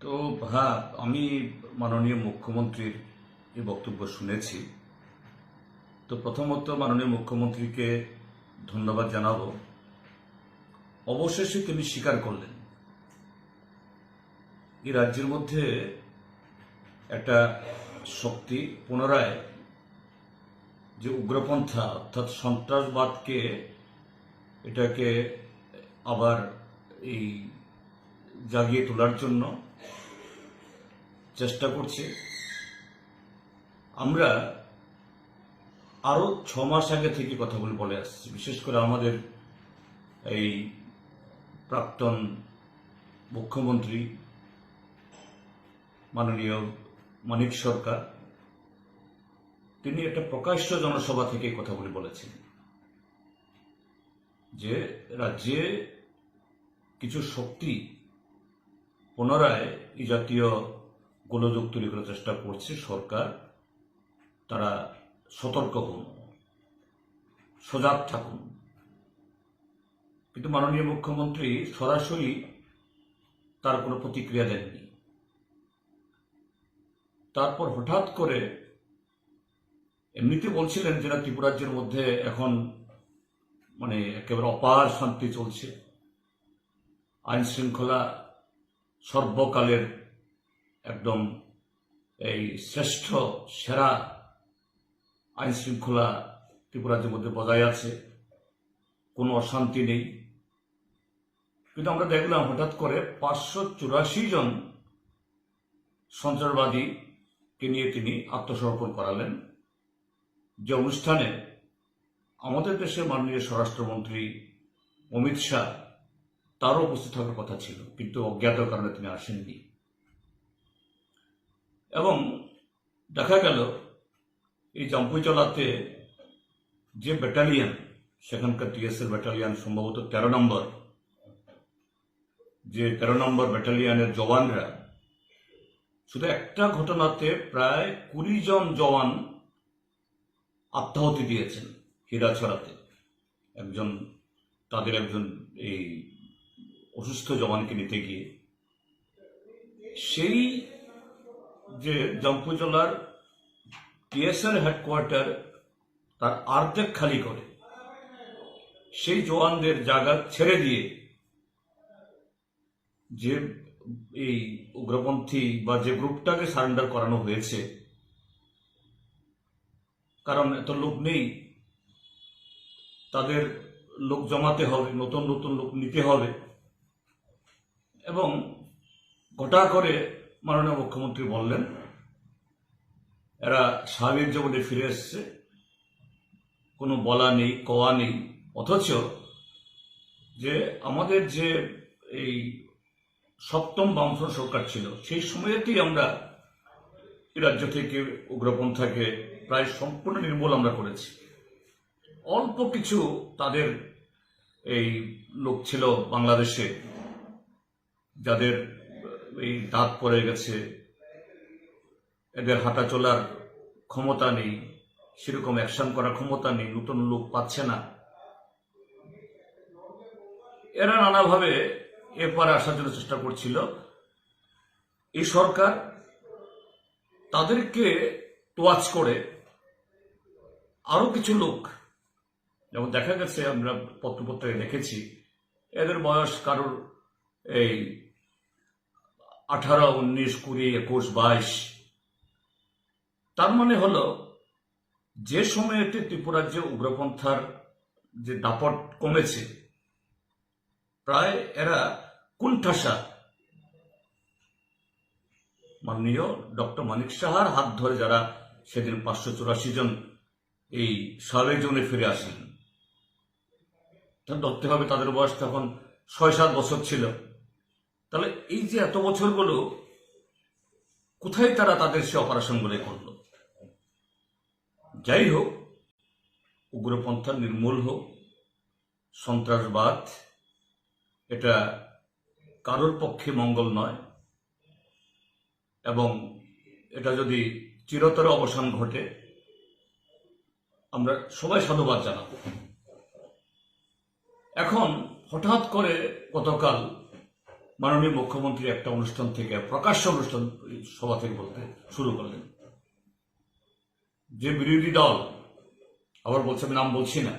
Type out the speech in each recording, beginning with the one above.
তো হ্যাঁ আমি মাননীয় মুখ্যমন্ত্রীর এই বক্তব্য শুনেছি। তো প্রথমত মাননীয় মুখ্যমন্ত্রীকে ধন্যবাদ জানাব। অবশেষে তিনি স্বীকার করলেন। এই রাজ্যের মধ্যে একটা শক্তি পুনরায় যে উগ্রপন্থা অর্থাৎ সন্ত্রাসবাদকে এটাকে আবার এই জাগিয়ে তোলার জন্য চেষ্টা করছে। আমরা আরও ছ মাস আগে থেকে কথাগুলো বলে আসছি। বিশেষ করে আমাদের এই প্রাক্তন মুখ্যমন্ত্রী মাননীয় মানিক সরকার, তিনি একটা প্রকাশ্য জনসভা থেকে কথাগুলি বলেছেন যে রাজ্যে কিছু শক্তি পুনরায় এই জাতীয় গোলযোগ তৈরি করার চেষ্টা করছে সরকার। তারা সতর্ক হন, সজাগ থাকুন। কিন্তু মাননীয় মুখ্যমন্ত্রী সরাসরি তার কোনো প্রতিক্রিয়া দেননি। তারপর হঠাৎ করে এমনিতে বলছিলেন যে না, ত্রিপুরাজ্যের মধ্যে এখন মানে একেবারে অপার শান্তি চলছে। আইন শৃঙ্খলা সর্বকালের একদম এই শ্রেষ্ঠ, সেরা আইন শৃঙ্খলা ত্রিপুরাজ্যের মধ্যে বজায় আছে। কোনো অশান্তি নেই। কিন্তু আমরা দেখলাম হঠাৎ করে পাঁচশো চুরাশি জন সন্ত্রাসবাদীকে নিয়ে তিনি আত্মসমর্পণ করালেন। যে অনুষ্ঠানে আমাদের দেশের মাননীয় স্বরাষ্ট্রমন্ত্রী অমিত শাহ তারও উপস্থিত থাকার কথা ছিল, কিন্তু অজ্ঞাত কারণে তিনি আসেননি। এবং দেখা গেল এই জাম্পুইচলাতে যে ব্যাটালিয়ান সেখানকার টিএসএল ব্যাটালিয়ান সম্ভবত তেরো নম্বর, যে তেরো নম্বর ব্যাটালিয়ানের জওয়ানরা, শুধু একটা ঘটনাতে প্রায় কুড়ি জন জওয়ান আত্মাহতি দিয়েছেন হীরাছড়াতে একজন, তাদের একজন এই অসুস্থ জওয়ানকে নিতে গিয়ে। সেই যে জম্পুজলার টিএসএল হেডকোয়ার্টার তার আর্ধেক খালি করে। সেই জওয়ানদের জায়গা ছেড়ে দিয়ে যে এই উগ্রপন্থী বা যে গ্রুপটাকে সারেন্ডার করানো হয়েছে, কারণ এত লোক নেই, তাদের লোক জমাতে হবে, নতুন নতুন লোক নিতে হবে, এবং গোটা করে মাননীয় মুখ্যমন্ত্রী বললেন, এরা স্বাভাবিক জীবনে ফিরে এসছে। কোনো বলা নেই, কওয়া নেই। অথচ যে আমাদের যে এই সপ্তম বামফ্রন্ট সরকার ছিল, সেই সময়েতেই আমরা রাজ্য থেকে উগ্রপন্থাকে প্রায় সম্পূর্ণ নির্মূল আমরা করেছি। অল্প কিছু তাদের এই লোক ছিল বাংলাদেশে, যাদের এই দাঁত পড়ে গেছে। এদের হাঁটা চলার ক্ষমতা নেই, সেরকম অ্যাকশন করার ক্ষমতা নেই, নতুন লোক পাচ্ছে না। এরা নানাভাবে এরপরে আসার জন্য চেষ্টা করছিল। এই সরকার তাদেরকে তোয়াজ করে আরও কিছু লোক, যেমন দেখা গেছে আমরা পত্রপত্রে দেখেছি, এদের বয়স কারোর এই আঠারো, উনিশ, কুড়ি, একুশ, বাইশ। তার মানে হলো, যে সময়েতে ত্রিপুরাজ্যে উগ্রপন্থার যে দাপট কমেছে, প্রায় এরা কুণ্ঠাসা। মাননীয় ডক্টর মানিক সাহার হাত ধরে যারা সেদিন পাঁচশো চুরাশি জন এই সালে জনে ফিরে আসেন ধরতে হবে তাদের বয়স তখন ছয় সাত বছর ছিল। তাহলে এই যে এত বছরগুলো কোথায় তারা তাদের সে অপারেশনগুলো করল? যাই হোক, উগ্রপন্থা নির্মূল হোক, সন্ত্রাসবাদ, এটা কারোর পক্ষে মঙ্গল নয়, এবং এটা যদি চিরতর অবসান ঘটে, আমরা সবাই সাধুবাদ জানাব। এখন হঠাৎ করে গতকাল মাননীয় মুখ্যমন্ত্রী একটা অনুষ্ঠান থেকে, প্রকাশ্য অনুষ্ঠান সভা থেকে বলতে শুরু করলেন। যে বিরোধী দল, আবার বলছে আমি নাম বলছি না।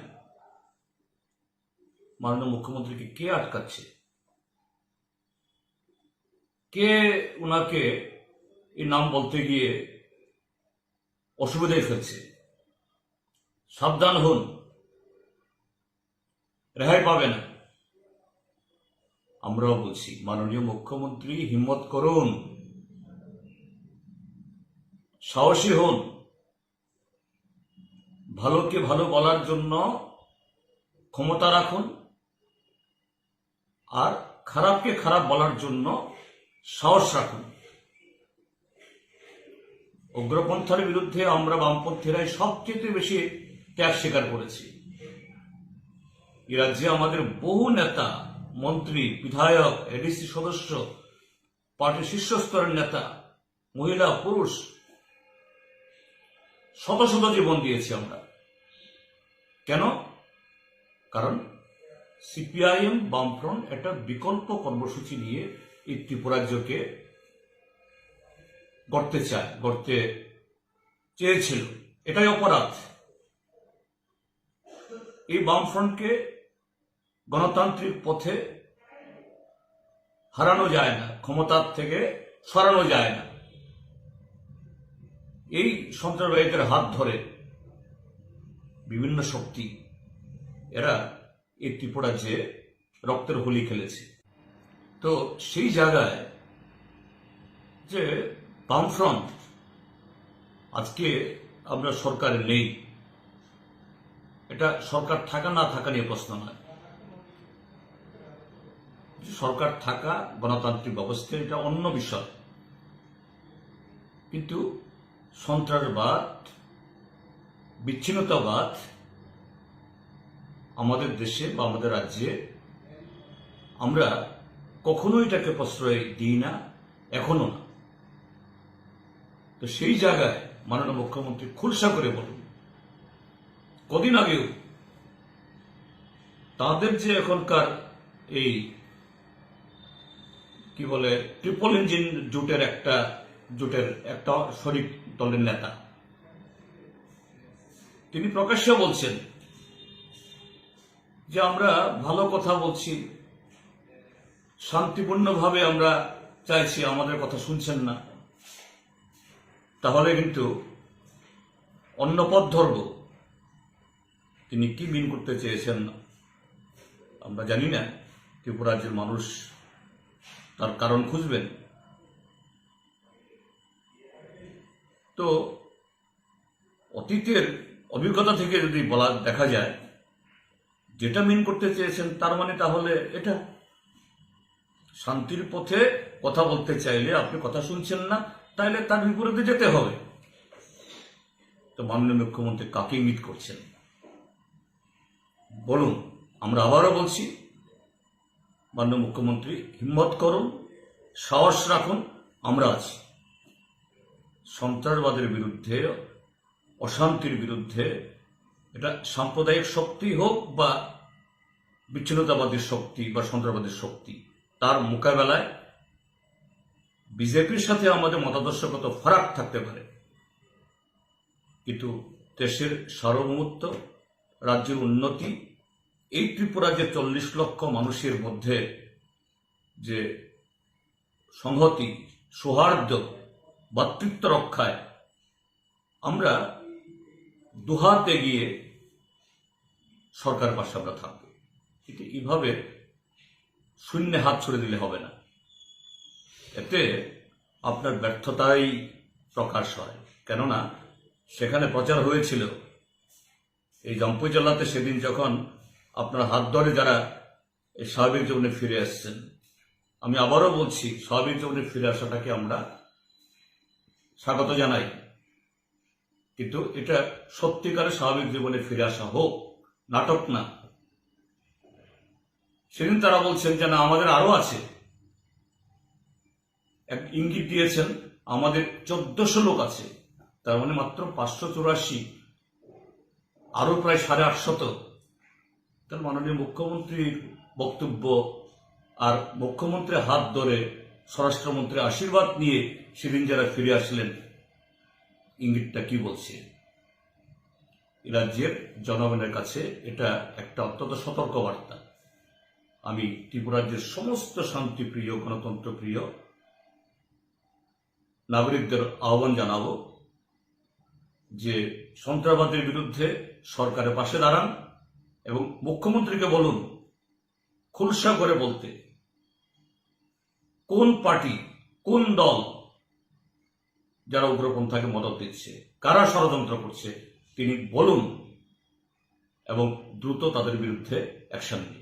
মাননীয় মুখ্যমন্ত্রীকে কে আটকাচ্ছে? কে ওনাকে এই নাম বলতে গিয়ে অসুবিধায় ফেলছে? সাবধান হন। রেহাই পাবে না। আমরাও বলছি, মাননীয় মুখ্যমন্ত্রী, হিম্মত করুন। সাহসী হন। ভালোকে ভালো বলার জন্য ক্ষমতা রাখুন আর খারাপকে খারাপ বলার জন্য সাহস রাখুন। উগ্রপন্থার বিরুদ্ধে আমরা বামপন্থীরাই সবচেয়ে বেশি ত্যাগ স্বীকার করেছি। এ রাজ্যে আমাদের বহু নেতা মন্ত্রী, বিধায়ক, এডিসি সদস্য, পার্টির শীর্ষস্তরের নেতা, মহিলা, পুরুষ, শত শত জীবন দিয়েছি আমরা। কেন? কারণ সিপিআইএম বামফ্রন্ট একটা বিকল্প কর্মসূচি নিয়ে এই ত্রিপুরাজ্যকে গড়তে চায়, গড়তে চেয়েছিল। এটাই অপরাধ। এই বামফ্রন্টকে গণতান্ত্রিক পথে হারানো যায় না, ক্ষমতার থেকে সরানো যায় না। এই সন্ত্রাসবাদীদের হাত ধরে বিভিন্ন শক্তি, এরা এই ত্রিপুরা যে রক্তের হোলি খেলেছে। তো সেই জায়গায় যে বামফ্রন্ট আজকে আমরা সরকারে নেই, এটা সরকার থাকা না থাকা নিয়ে প্রশ্ন নয়। সরকার থাকা গণতান্ত্রিক ব্যবস্থা, এটা অন্য বিষয়। কিন্তু সন্ত্রাসবাদ, বিচ্ছিন্নতাবাদ আমাদের দেশে বা আমাদের রাজ্যে, আমরা কখনোই এটাকে প্রশ্রয় দিই না, এখনও না। তো সেই জায়গায় মাননীয় মুখ্যমন্ত্রী খুলসা করে বলুন, কদিন আগেও তাদের যে এখনকার এই কি বলে ট্রিপল ইঞ্জিন জোটের একটা জোটের একটা শরিক দলের নেতা। তিনি প্রকাশ্যে বলছেন যে আমরা ভালো কথা বলছি, শান্তিপূর্ণভাবে আমরা চাইছি, আমাদের কথা শুনছেন না। তাহলে কিন্তু অন্য পথ ধরব। তিনি কি মিন করতে চেয়েছেন আমরা জানি না। ত্রিপুরা রাজ্যের মানুষ তার কারণ খুঁজবেন। তো অতীতের অভিজ্ঞতা থেকে যদি বলা দেখা যায়, যেটা মিন করতে চেয়েছেন তার মানে তাহলে এটা। শান্তির পথে কথা বলতে চাইলে আপনি কথা শুনছেন না, তাইলে তার বিপরীতে যেতে হবে। তো মাননীয় মুখ্যমন্ত্রী কাকে ইঙ্গিত করছেন? বলুন, আমরা আবারও বলছি মাননীয় মুখ্যমন্ত্রী, হিম্মত করুন, সাহস রাখুন, আমরা আছি। সন্ত্রাসবাদের বিরুদ্ধে, অশান্তির বিরুদ্ধে, এটা সাম্প্রদায়িক শক্তি হোক বা বিচ্ছিন্নতাবাদের শক্তি বা সন্ত্রাসবাদী শক্তি, তার মোকাবেলায় বিজেপির সাথে আমাদের মতাদর্শগত ফারাক থাকতে পারে। কিন্তু দেশের সার্বভৌমত্ব, রাজ্যের উন্নতি এই ত্রিপুরা যে চল্লিশ লক্ষ মানুষের মধ্যে যে সংহতি, সৌহার্দ্য, ভাতৃত্ব রক্ষায় আমরা দুহাতে গিয়ে সরকার পাশে আমরা থাকব। কিন্তু এইভাবে শূন্য হাত ছড়ে দিলে হবে না। এতে আপনার ব্যর্থতাই প্রকাশ হয়। কেননা, সেখানে প্রচার হয়েছিল, এই জম্পুই জেলাতে সেদিন যখন আপনার হাত ধরে যারা এই স্বাভাবিক জীবনে ফিরে আসছেন, আমি আবারও বলছি, স্বাভাবিক জীবনে ফিরে আসাটাকে আমরা স্বাগত জানাই। কিন্তু এটা সত্যিকারের স্বাভাবিক জীবনে ফিরে আসা হোক, নাটক না। সেদিন তারা বলছেন যে, না, আমাদের আরও আছে। এক ইঙ্গিত দিয়েছেন, আমাদের চোদ্দশো লোক আছে। তার মানে মাত্র পাঁচশো চুরাশি, আরও প্রায় সাড়ে আটশত। তার মাননীয় মুখ্যমন্ত্রীর বক্তব্য আর মুখ্যমন্ত্রীর হাত ধরে স্বরাষ্ট্রমন্ত্রীর আশীর্বাদ নিয়ে সেদিন যারা ফিরে আসলেন, ইঙ্গিতটা কি বলছে? রাজ্যের জনগণের কাছে এটা একটা অত্যন্ত সতর্ক বার্তা আমি ত্রিপুরাজ্যের সমস্ত শান্তিপ্রিয় গণতন্ত্রপ্রিয় নাগরিকদের আহ্বান জানাব যে সন্ত্রাসবাদের বিরুদ্ধে সরকারের পাশে দাঁড়ান। এবং মুখ্যমন্ত্রীকে বলুন, খুলসা করে বলতে, কোন পার্টি, কোন দল যারা উগ্রপন্থাকে মদত দিচ্ছে, কারা ষড়যন্ত্র করছে, তিনি বলুন এবং দ্রুত তাদের বিরুদ্ধে অ্যাকশন নিন।